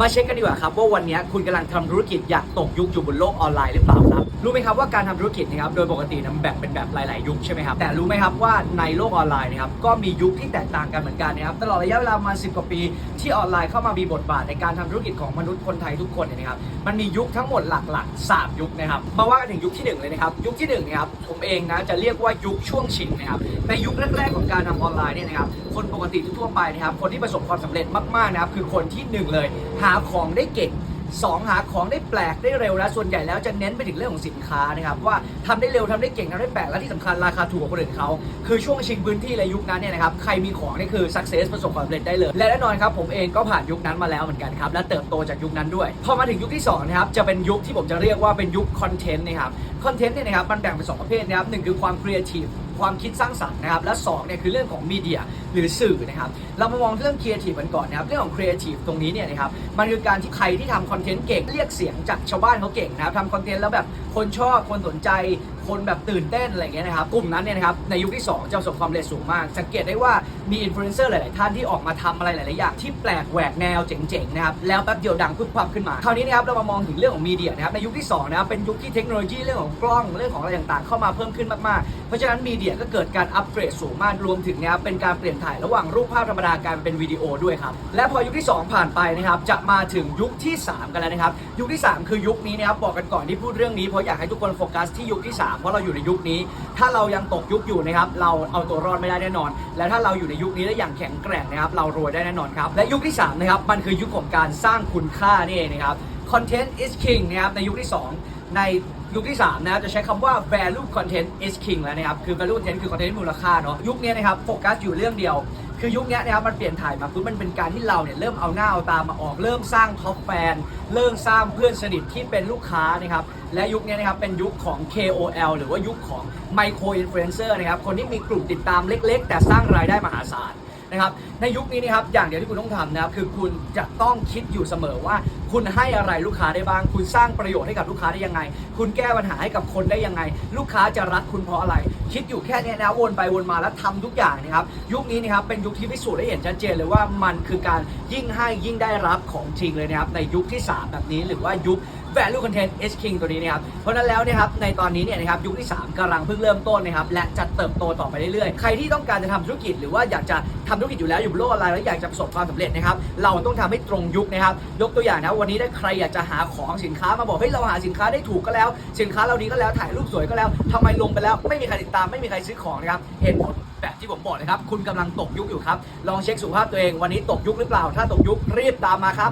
มาเช็คกันดีกว่าครับว่าวันนี้คุณกำลังทำธุรกิจอยากตกยุคอยู่บนโลกออนไลน์หรือเปล่าครับรู้ไหมครับว่าการทำธุรกิจนะครับโดยปกตินะมันแบ่งเป็นแบบหลาย ๆ ยุคใช่ไหมครับแต่รู้ไหมครับว่าในโลกออนไลน์นะครับก็มียุคที่แตกต่างกันเหมือนกันนะครับตลอดระยะเวลามาณ10กว่าปี ที่ออนไลน์เข้ามามีบทบาทในการทำธุรกิจของมนุษย์คนไทยทุกคนนะครับมันมียุคทั้งหมดหลักๆ3ยุคนะครับมาว่ากันถึงยุคที่หนึ่งเลยนะครับยุคที่หนึ่งนะครับผมเองนะจะเรียกว่ายุคช่วงชิงนะครับในยุคแรก ๆ ของการทำออนไลน์เนี่ยนะครับคนปกติทั่วไปนะครับคนที่ประสบความสำเร็จมากๆนะครับคือคนที่หนึ่งเลยหาาของได้เก่งสองหาของได้แปลกได้เร็วและส่วนใหญ่แล้วจะเน้นไปถึงเรื่องของสินค้านะครับว่าทำได้เร็วทำได้เก่งทำได้แปลกและที่สำคัญราคาถูกกว่าคนอื่นเขาคือช่วงชิงพื้นที่ในยุคนั้นเนี่ยนะครับใครมีของนี่คือ success ประสบความสำเร็จได้เลย และแน่นอนครับผมเองก็ผ่านยุคนั้นมาแล้วเหมือนกันครับและเติบโตจากยุคนั้นด้วยพอมาถึงยุคที่สองนะครับจะเป็นยุคที่ผมจะเรียกว่าเป็นยุคคอนเทนต์นะครับคอนเทนต์เนี่ยนะครับมันแบ่งเป็นสองประเภทนะครับหนึ่งคือความครีเอทีฟ ความคิดสร้างสรรค์นะครับและ2เนี่ยคือเรื่องของมีเดียหรือสื่อนะครับเรามามองเรื่องครีเอทีฟกันก่อนนะครับเรื่องของครีเอทีฟตรงนี้เนี่ยนะครับมันคือการที่ใครที่ทำคอนเทนต์เก่งเรียกเสียงจากชาวบ้านเขาเก่งนะครับทำคอนเทนต์แล้วแบบคนชอบคนสนใจ คนแบบตื่นเต้นอะไรเงี้ยนะครับกลุ่มนั้นเนี่ยนะครับในยุคที่ 2 จะประสบความสำเร็จสูงมาก สังเกตได้ว่ามีอินฟลูเอนเซอร์หลาย ๆ ท่านที่ออกมาทำอะไรหลาย ๆ อย่างที่แปลกแหวกแนวเจ๋ง ๆ นะครับ แล้วแป๊บเดียวดังพุบพับขึ้นมา คราวนี้นะครับเรามามองถึงเรื่องของมีเดียนะครับในยุคที่2นะครับเป็นยุคที่เทคโนโลยีเรื่องของกล้องเรื่องของอะไรต่าง ๆ เข้ามาเพิ่มขึ้นมาก ๆ เพราะฉะนั้นมีเดียก็เกิดการอัปเกรดสูงมากรวมถึงนะครับเป็นการเปลี่ยนถ่ายระหว่างรูปภาพธรรมดากลารเป็นวิดีโอด้วยครับและพอยุคที่ 2 ผ่านไปนะครับจะมาถึงยุคที่ 3 กันแล้วนะครับยุคที่ 3 คือยุคนี้นะครับบอกกันก่อนที่พูดเรื่องนี้เพราะอยากให้ทุกคนโฟกัสที่ยุคที่ 3เพราะเราอยู่ในยุคนี้ ถ้าเรายังตกยุคอยู่นะครับ เราเอาตัวรอดไม่ได้แน่นอน และถ้าเราอยู่ในยุคนี้และอย่างแข็งแกร่งนะครับ เรารวยได้แน่นอนครับ และยุคที่3นะครับ มันคือยุคของการสร้างคุณค่านี่เองนะครับ content is king นะครับ ในยุคที่ 2 ในยุคที่ 3 นะครับ จะใช้คำว่า value content is king แล้วนะครับ คือ value content คือ content มูลค่าเนาะ ยุคนี้นะครับ โฟกัสอยู่เรื่องเดียว คือยุคนี้นะครับมันเปลี่ยนถ่ายมาปุ๊บมันเป็นการที่เราเนี่ยเริ่มเอาหน้าเอาตามาออก เริ่มสร้างท็อปแฟน เริ่มสร้างเพื่อนสนิทที่เป็นลูกค้านะครับและยุคนี้นะครับเป็นยุคของ KOL หรือว่ายุคของไมโครอินฟลูเอนเซอร์นะครับคนที่มีกลุ่มติดตามเล็ก ๆ แต่สร้างรายได้มหาศาล นะครับในยุคนี้นะครับอย่างเดียวที่คุณต้องทำนะครับคือคุณจะต้องคิดอยู่เสมอว่า คุณให้อะไรลูกค้าได้บ้าง คุณสร้างประโยชน์ให้กับลูกค้าได้ยังไง คุณแก้ปัญหาให้กับคนได้ยังไง ลูกค้าจะรักคุณเพราะอะไร คิดอยู่แค่เนี้ยนะวนไปวนมาแล้วทำทุกอย่างนะครับยุคนี้นะครับเป็นยุคที่พิสูจน์ได้เห็นชัดเจนเลยว่ามันคือการยิ่งให้ยิ่งได้รับของจริงเลยนะครับในยุคที่ 3 แบบนี้หรือว่ายุค value content is king ตัวนี้นะครับเพราะนั้นแล้วนะครับในตอนนี้เนี่ยนะครับยุคที่ 3กำลังเพิ่งเริ่มต้นนะครับและจะเติบโตต่อไปเรื่อยๆ ใครที่ต้องการจะทำธุรกิจหรือว่าอยากจะทำธุรกิจอยู่แล้วอยู่บนโลกออนไลน์แล้วอยากจะประสบความสำเร็จนะครับเราต้องทำให้ตรงยุคนะครับยกตัวอย่างนะวันนี้ถ้าใครอยากจะหาของสินค้ามาบอกเฮ้ยเราหาสินค้าได้ถูกก็แล้ว สินค้าเราดีก็แล้วถ่ายรูปสวยก็แล้วทำไมลงไปแล้ว ไม่มีใครติดตามไม่มีใครซื้อของนะครับเหตุผลแบบที่ผมบอกนะครับคุณกำลังตกยุคอยู่ครับลองเช็คสุขภาพตัวเองวันนี้ตกยุคหรือเปล่า ถ้าตกยุครีบตามมาครับ